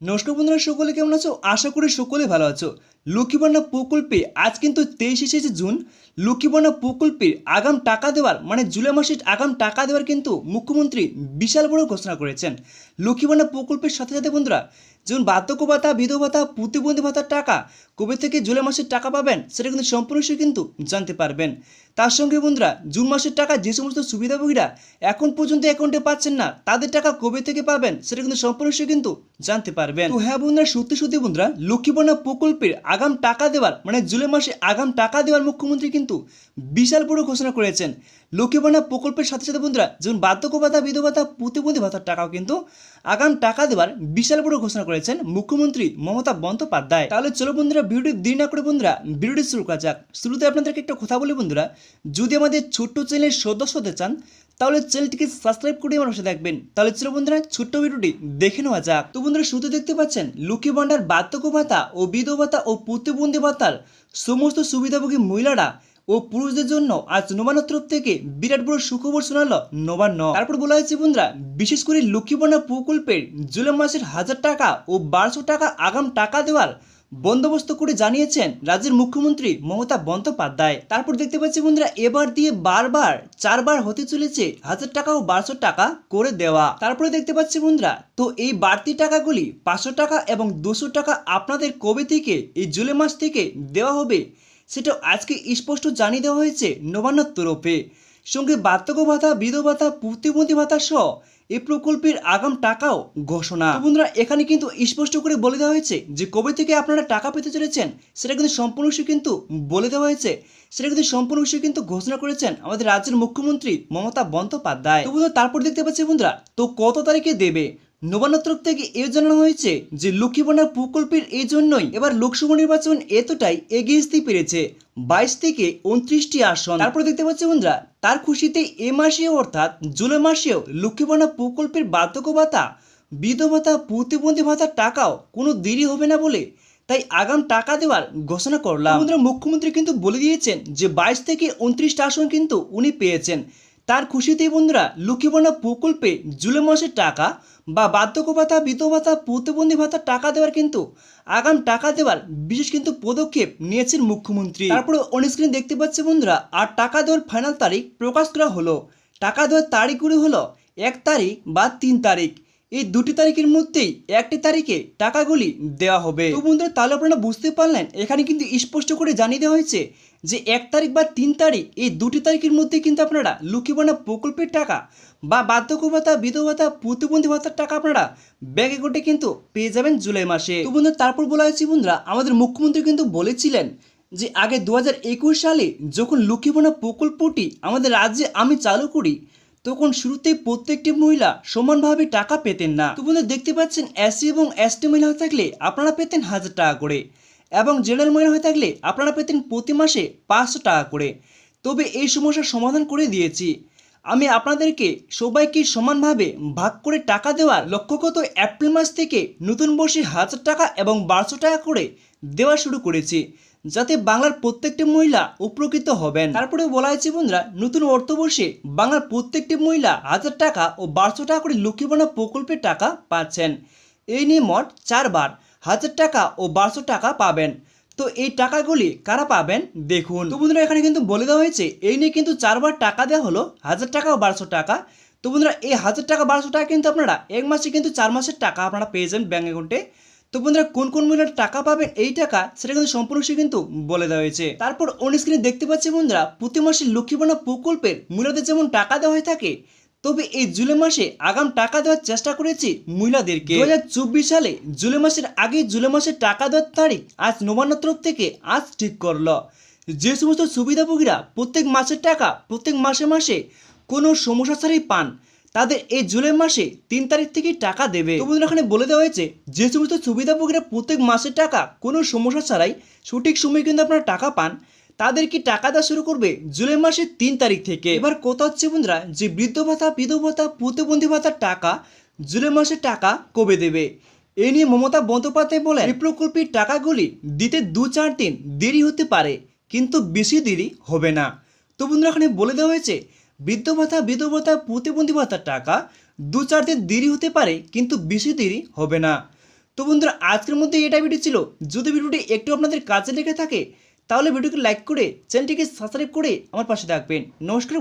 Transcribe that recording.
নমস্কার বন্ধুরা, সকলে কেমন আছো? আশা করি সকলে ভালো আছো। লক্ষ্মীবন্যা প্রকল্পে আজ কিন্তু তেইশে শেষে জুন। লক্ষ্মীবন্যা প্রকল্পের আগাম টাকা দেওয়ার মানে জুলাই মাসের আগাম টাকা দেওয়ার কিন্তু মুখ্যমন্ত্রী বিশাল বড় ঘোষণা করেছেন। লক্ষ্মীবন্যা প্রকল্পের সাথে সাথে বন্ধুরা যেমন বার্ধক্য ভাতা বিধবা ভাতা প্রতিবন্ধী ভাতার টাকা কবে থেকে জুলাই মাসের টাকা পাবেন, সেটা কিন্তু সম্পূর্ণ সে কিন্তু জানতে পারবেন। তার সঙ্গে বন্ধুরা, জুন মাসের টাকা যে সমস্ত সুবিধাভোগীরা এখন পর্যন্ত অ্যাকাউন্টে পাচ্ছেন না, তাদের টাকা কবে থেকে পাবেন, সেটা কিন্তু সম্পূর্ণ সে কিন্তু জানতে পারবেন। তো হ্যাঁ বন্ধুরা, সত্যি সত্যি বন্ধুরা লক্ষ্মীবন্যা প্রকল্পের আগাম টাকা দেওয়ার মানে জুলাই মাসে আগাম টাকা দেওয়ার মুখ্যমন্ত্রী কিন্তু বিশাল বড় ঘোষণা করেছেন। লক্ষ্মীবন্যা প্রকল্পের সাথে সাথে বন্ধুরা যেমন বার্ধক্য ভাতা বিধবা ভাতা প্রতিবন্ধী ভাতার টাকাও কিন্তু আগাম টাকা দেওয়ার বিশাল বড় ঘোষণা করেছেন। মুখ্যমন্ত্রী মমতা বন্দ্যোপাধ্যায়। তাহলে চলো বন্ধুরা, ভিডিওটি দেরি না করে বন্ধুরা, ভিডিওটি শুরু করা যাক। শুরুতে আপনাদেরকে একটা কথা বলি বন্ধুরা, যদি আমাদের ছোট্ট চ্যানেলের সদস্য হতে চান, তাহলে চ্যানেলটিকে সাবস্ক্রাইব করে আমার পাশে দেখবেন তাহলে চলো বন্ধুরা, ছোট্ট ভিডিওটি দেখে নেওয়া যাক। তো বন্ধুরা, শুরুতে দেখতে পাচ্ছেন, লক্ষ্মী ভাণ্ডার, বার্ধক্য ভাতা ও বিধবা ভাতা ও প্রতিবন্ধী ভাতার সমস্ত সুবিধাভোগী মহিলারা ও পুরুষদের জন্য আজ নবান্ন তরফ থেকে বিরাট বড় সুখবর শোনালো নবান্ন। তারপর বলা হয়েছে, বন্ধুরা, বিশেষ করে লক্ষ্মীবন্যা প্রকল্পের জুলাই মাসের হাজার টাকা ও বারোশো টাকা আগাম টাকা দেওয়ার বন্দোবস্ত করে জানিয়েছেন রাজ্যের মুখ্যমন্ত্রী মমতা বন্দ্যোপাধ্যায়। তারপর দেখতে পাচ্ছি, বন্ধুরা, এবার দিয়ে বারবার, চারবার হতে চলেছে হাজার টাকা ও বারোশো টাকা করে দেওয়া। তারপরে দেখতে পাচ্ছি, বন্ধুরা, তো এই বাড়তি টাকাগুলি পাঁচশো টাকা এবং দুশো টাকা আপনাদের কবে থেকে এই জুলাই মাস থেকে দেওয়া হবে সেটা আজকে স্পষ্ট জানিয়ে দেওয়া হয়েছে নবান্নর তরফে। সঙ্গে বার্ধক্য ভাতা, বিধবা ভাতা, প্রতিবন্ধী ভাতা সহ এই প্রকল্পের আগাম টাকাও ঘোষণা। বন্ধুরা, এখানে কিন্তু স্পষ্ট করে বলে দেওয়া হয়েছে যে কবে থেকে আপনারা টাকা পেতে চলেছেন, সেটা কিন্তু সম্পূর্ণ বিষয় কিন্তু বলে দেওয়া হয়েছে। সেটা কিন্তু সম্পূর্ণ বিষয় কিন্তু ঘোষণা করেছেন আমাদের রাজ্যের মুখ্যমন্ত্রী মমতা বন্দ্যোপাধ্যায়। তারপর দেখতে পাচ্ছি বন্ধুরা, তো কত তারিখে দেবে? নবান্ন তরফ থেকে এও জানানো হয়েছে যে লক্ষ্মীবন্যা প্রকল্পের এই জন্যই এবার লোকসভা নির্বাচন এতটাই এগিয়ে আসতে পেরেছে। বাইশ থেকে উনত্রিশটি আসন। তারপর দেখতে পাচ্ছি বন্ধুরা, তার খুশিতে এ মাসেও অর্থাৎ জুলাই মাসেও লক্ষ্মীবন্যা প্রকল্পের বার্ধক্য ভাতা বিধবা ভাতা প্রতিবন্ধী ভাতার টাকাও কোনো দেরি হবে না বলে তাই আগাম টাকা দেওয়ার ঘোষণা করলাম। মুখ্যমন্ত্রী কিন্তু বলে দিয়েছেন যে বাইশ থেকে উনত্রিশটা আসন কিন্তু উনি পেয়েছেন। তার খুশিতেই বন্ধুরা লক্ষ্মীবন্যা প্রকল্পে জুলাই মাসের টাকা বা বার্ধক্য ভাতা বিধ ভাতা প্রতিবন্ধী ভাতা টাকা দেওয়ার কিন্তু আগাম টাকা দেওয়ার বিশেষ কিন্তু পদক্ষেপ নিয়েছেন মুখ্যমন্ত্রী। তারপরে অনস্ক্রিন দেখতে পাচ্ছে বন্ধুরা, আর টাকা দেওয়ার ফাইনাল তারিখ প্রকাশ করা হলো। টাকা দেওয়ার তারিখগুলি হলো এক তারিখ বা তিন তারিখ। এই দুটি তারিখের মধ্যেই একটি তারিখে টাকাগুলি দেওয়া হবে। তো বন্ধুরা, তাহলে আপনারা বুঝতে পারলেন, এখানে কিন্তু স্পষ্ট করে জানিয়ে দেওয়া হয়েছে যে এক তারিখ বা তিন তারিখ এই দুটি তারিখের মধ্যে কিন্তু আপনারা লক্ষ্মীবন্যা প্রকল্পের টাকা বা বার্ধক্য ভাতা বিধবা ভাতা প্রতিবন্ধী ভাতার টাকা আপনারা ব্যাংক অ্যাকাউন্টে কিন্তু পেয়ে যাবেন জুলাই মাসে। তো বন্ধুরা, তারপর বলা হয়েছে বন্ধুরা, আমাদের মুখ্যমন্ত্রী কিন্তু বলেছিলেন যে আগে দু হাজার একুশ সালে যখন লক্ষ্মীবন্যা প্রকল্পটি আমাদের রাজ্যে আমি চালু করি তখন শুরুতেই প্রত্যেকটি মহিলা সমানভাবে টাকা পেতেন না। তো বন্ধুরা, দেখতে পাচ্ছেন এসসি এবং এসটি মহিলা হয়ে থাকলে আপনারা পেতেন হাজার টাকা করে এবং জেনারেল মহিলা হয়ে থাকলে আপনারা পেতেন প্রতি মাসে পাঁচশো টাকা করে। তবে এই সমস্যার সমাধান করে দিয়েছি। আমি আপনাদেরকে সবাইকে সমানভাবে ভাগ করে টাকা দেওয়ার লক্ষ্যগত এপ্রিল মাস থেকে নতুন বর্ষে হাজার টাকা এবং বারোশো টাকা করে দেওয়া শুরু করেছি। যাতে বাংলার প্রত্যেকটি মহিলা উপকৃত হবেন। তারপরে বলা হয়েছে, বন্ধুরা, নতুন অর্থবর্ষে বাংলার প্রত্যেকটি মহিলা হাজার টাকা ও বারোশো টাকা করে লক্ষ্মীবন্যা প্রকল্পের টাকা পাচ্ছেন। এই নিয়ে মোট চারবার হাজার টাকা ও বারোশো টাকা পাবেন। তো এই টাকাগুলি কারা পাবেন? দেখুন। তো বন্ধুরা, এখানে কিন্তু বলে দেওয়া হয়েছে, এই নিয়ে কিন্তু চারবার টাকা দেওয়া হলো, হাজার টাকা ও বারোশো টাকা। তো বন্ধুরা, এই হাজার টাকা বারোশো টাকা কিন্তু আপনারা এক মাসে কিন্তু চার মাসের টাকা আপনারা পেয়ে যাবেন ব্যাঙ্ক অ্যাকাউন্টে। তো বন্ধুরা, কোন কোন মহিলার টাকা পাবেন এই টাকা, সেটা কিন্তু সম্পূর্ণ সে কিন্তু বলে দেওয়া হয়েছে। তারপর অন স্ক্রিনে দেখতে পাচ্ছি বন্ধুরা, প্রতি মাসে লক্ষ্মীবন্যা প্রকল্পের মহিলাদের যেমন টাকা দেওয়া হয়ে থাকে, তবে এই জুলাই মাসে আগাম টাকা দেওয়ার চেষ্টা করেছি মহিলাদেরকে। দু হাজার চব্বিশ সালে জুলাই মাসের আগে জুলাই মাসের টাকা দেওয়ার তারিখ আজ নবান্ন তরফ থেকে আজ ঠিক করল। যে সমস্ত সুবিধাভোগীরা প্রত্যেক মাসের টাকা, প্রত্যেক মাসে মাসে কোনো সমস্যা ছাড়াই পান তাদের এই জুলাই মাসে তিন তারিখ থেকে টাকা দেবে। তো বন্ধুরা, এখানে বলে দেওয়া হয়েছে, যে সমস্ত সুবিধাভোগীরা প্রত্যেক মাসে টাকা, কোনো সমস্যা ছাড়াই সঠিক সময়ে কিন্তু আপনারা টাকা পান তাদেরকে টাকা দেওয়া শুরু করবে জুলাই মাসের তিন তারিখ থেকে? এবার কথা হচ্ছে বন্ধুরা, যে বৃদ্ধ ভাতা, বিধবা ভাতা, প্রতিবন্ধী ভাতার টাকা জুলাই মাসে টাকা কবে দেবে? এ নিয়ে মমতা বন্দ্যোপাধ্যায় বলেন এই প্রকল্পের টাকাগুলি দিতে দু চার দিন দেরি হতে পারে, কিন্তু বেশি দেরি হবে না। তো বন্ধুরা, এখানে বলে দেওয়া হয়েছে বৃদ্ধ ভাতা বিধবা ভাতা, প্রতিবন্ধী ভাতার টাকা দু চার দিন দেরি হতে পারে, কিন্তু বেশি দেরি হবে না তো বন্ধুরা, আজকের মধ্যে এটা ভিডিও ছিল যদি ভিডিওটি একটু আপনাদের কাজে লেগে থাকে, তাহলে ভিডিওকে লাইক করে চ্যানেলটিকে সাবস্ক্রাইব করে আমার পাশে থাকবেন নমস্কার।